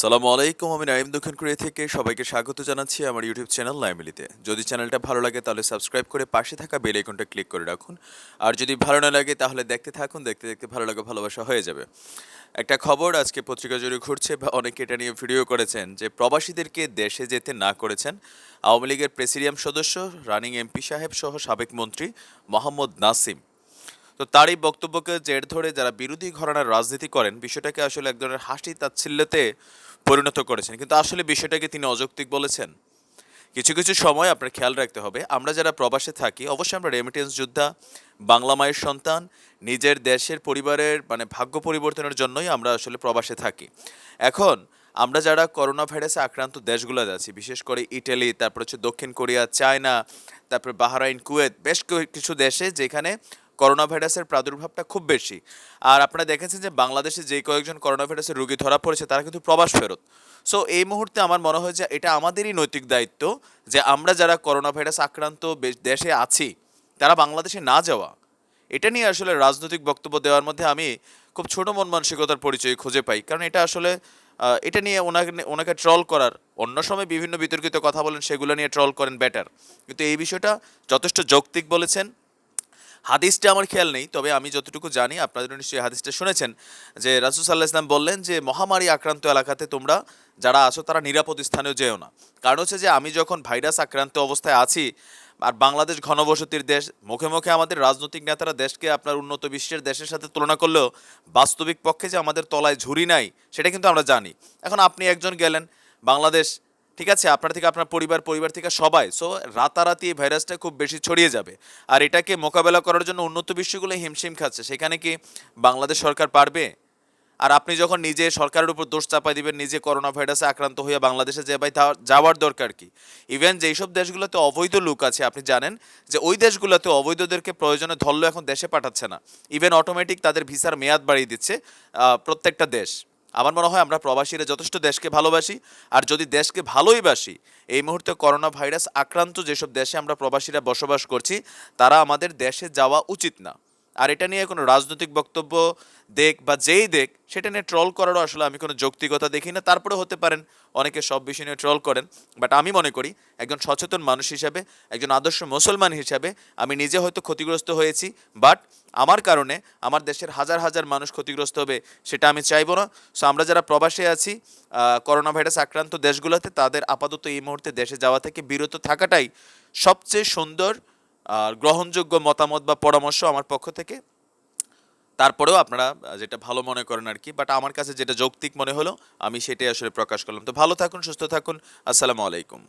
সালামু আলাইকুম, আমি নাইম দক্ষিণ কোরিয়া থেকে সবাইকে স্বাগত জানাচ্ছি আমার ইউটিউব চ্যানেল নাইমিলিতে যদি চ্যানেলটা ভালো লাগে তাহলে সাবস্ক্রাইব করে পাশে থাকা বেল আইকনটা ক্লিক করে রাখুন। আর যদি ভালো না লাগে তাহলে দেখতে থাকুন, দেখতে দেখতে ভালো লাগে, ভালোবাসা হয়ে যাবে। একটা খবর, আজকে পত্রিকা জুড়ে ঘুরছে বা অনেকে এটা নিয়ে ভিডিও করেছেন যে প্রবাসীদেরকে দেশে যেতে না করেছেন আওয়ামী লীগের প্রেসিডিয়াম সদস্য, রানিং এমপি সাহেব সহ সাবেক মন্ত্রী মোহাম্মদ নাসিম। তো তার এই বক্তব্যকে জের ধরে যারা বিরোধী ঘরানার রাজনীতি করেন, বিষয়টাকে আসলে এক ধরনের হাসি তাচ্ছিল্যতে পরিণত করেছেন। কিন্তু আসলে বিষয়টাকে তিনি অযৌক্তিক বলেছেন। কিছু কিছু সময় আপনার খেয়াল রাখতে হবে, আমরা যারা প্রবাসে থাকি, অবশ্যই আমরা রেমিটেন্স যোদ্ধা, বাংলা মায়ের সন্তান, নিজের দেশের পরিবারের মানে ভাগ্য পরিবর্তনের জন্যই আমরা আসলে প্রবাসে থাকি। এখন আমরা যারা করোনা ভাইরাসে আক্রান্ত দেশগুলোতে আছি, বিশেষ করে ইটালি, তারপর হচ্ছে দক্ষিণ কোরিয়া, চায়না, তারপর বাহরাইন, কুয়েত, বেশ কিছু দেশে যেখানে করোনা ভাইরাসের প্রাদুর্ভাবটা খুব বেশি। আর আপনারা দেখেছেন যে বাংলাদেশে যে কয়েকজন করোনা ভাইরাসের রোগী ধরা পড়েছে, তারা কিন্তু প্রবাস ফেরত। সো এই মুহূর্তে আমার মনে হয় যে এটা আমাদেরই নৈতিক দায়িত্ব যে আমরা যারা করোনা ভাইরাস আক্রান্ত দেশে আছি, তারা বাংলাদেশে না যাওয়া। এটা নিয়ে আসলে রাজনৈতিক বক্তব্য দেওয়ার মধ্যে আমি খুব ছোট মন মানসিকতার পরিচয় খুঁজে পাই। কারণ এটা আসলে এটা নিয়ে ওনাকে ওনাকে ট্রল করার, অন্য সময় বিভিন্ন বিতর্কিত কথা বলেন, সেগুলো নিয়ে ট্রল করেন বেটার কিন্তু এই বিষয়টা যথেষ্ট যৌক্তিক বলেছেন। হাদিসটা আমার খেয়াল নেই, তবে আমি যতটুকু জানি আপনাদের নিশ্চয়ই হাদিসটা শুনেছেন যে রাসুল সাল্লাহ ইসলাম বললেন যে, মহামারী আক্রান্ত এলাকাতে তোমরা যারা আছো তারা নিরাপদ স্থানেও যেও না। কারণ হচ্ছে যে, আমি যখন ভাইরাস আক্রান্ত অবস্থায় আছি, আর বাংলাদেশ ঘনবসতির দেশ, মুখে মুখে আমাদের রাজনৈতিক নেতারা দেশকে আপনার উন্নত বিশ্বের দেশের সাথে তুলনা করলেও বাস্তবিক পক্ষে যে আমাদের তলায় ঝুরি নাই, সেটা কিন্তু আমরা জানি। এখন আপনি একজন গেলেন বাংলাদেশ ঠিক আছে, আপনার থেকে, আপনার পরিবার পরিবার থেকে সবাই। সো রাতারাতি এই ভাইরাসটা খুব বেশি ছড়িয়ে যাবে। আর এটাকে মোকাবেলা করার জন্য উন্নত বিশ্বগুলো হিমশিম খাচ্ছে। সেখানে কি বাংলাদেশ সরকার পারবে? আর আপনি যখন নিজে সরকারের উপর দোষ চাপাই দিবেন, নিজে করোনা ভাইরাসে আক্রান্ত হয়ে বাংলাদেশে যে ভাই যাওয়ার দরকার কি? ইভেন যেসব দেশগুলোতে অবৈধ লোক আছে, আপনি জানেন যে ওই দেশগুলোতে অবৈধদেরকে প্রয়োজনে ধরলেও এখন দেশে পাঠাচ্ছে না। ইভেন অটোমেটিক তাদের ভিসার মেয়াদ বাড়িয়ে দিচ্ছে প্রত্যেকটা দেশ। আমার মনে হয় আমরা প্রবাসীরা যথেষ্ট দেশকে ভালোবাসি, আর যদি দেশকে ভালোই বাসি, এই মুহূর্তে করোনা ভাইরাস আক্রান্ত যেসব দেশে আমরা প্রবাসীরা বসবাস করছি, তারা আমাদের দেশে যাওয়া উচিত না। আর এটা নিয়ে কোনো রাজনৈতিক বক্তব্য দেখ বা যেই দেখ, সেটা নিয়ে ট্রল করারও আসলে আমি কোনো যৌক্তিকতা দেখি না। তারপরে হতে পারেন, অনেকে সব বিষয় নিয়ে ট্রল করেন বাট আমি মনে করি একজন সচেতন মানুষ হিসাবে, একজন আদর্শ মুসলমান হিসাবে আমি নিজে হয়তো ক্ষতিগ্রস্ত হয়েছি বাট আমার কারণে আমার দেশের হাজার হাজার মানুষ ক্ষতিগ্রস্ত হবে, সেটা আমি চাইব না। সো আমরা যারা প্রবাসে আছি করোনা ভাইরাস আক্রান্ত দেশগুলোতে, তাদের আপাতত এই মুহূর্তে দেশে যাওয়া থেকে বিরত থাকাটাই সবচেয়ে সুন্দর আর গ্রহণযোগ্য মতামত বা পরামর্শ আমার পক্ষ থেকে। তারপরেও আপনারা যেটা ভালো মনে করেন আর কি বাট আমার কাছে যেটা যৌক্তিক মনে হলো, আমি সেটাই আসলে প্রকাশ করলাম। তো ভালো থাকুন, সুস্থ থাকুন, আসসালামু আলাইকুম।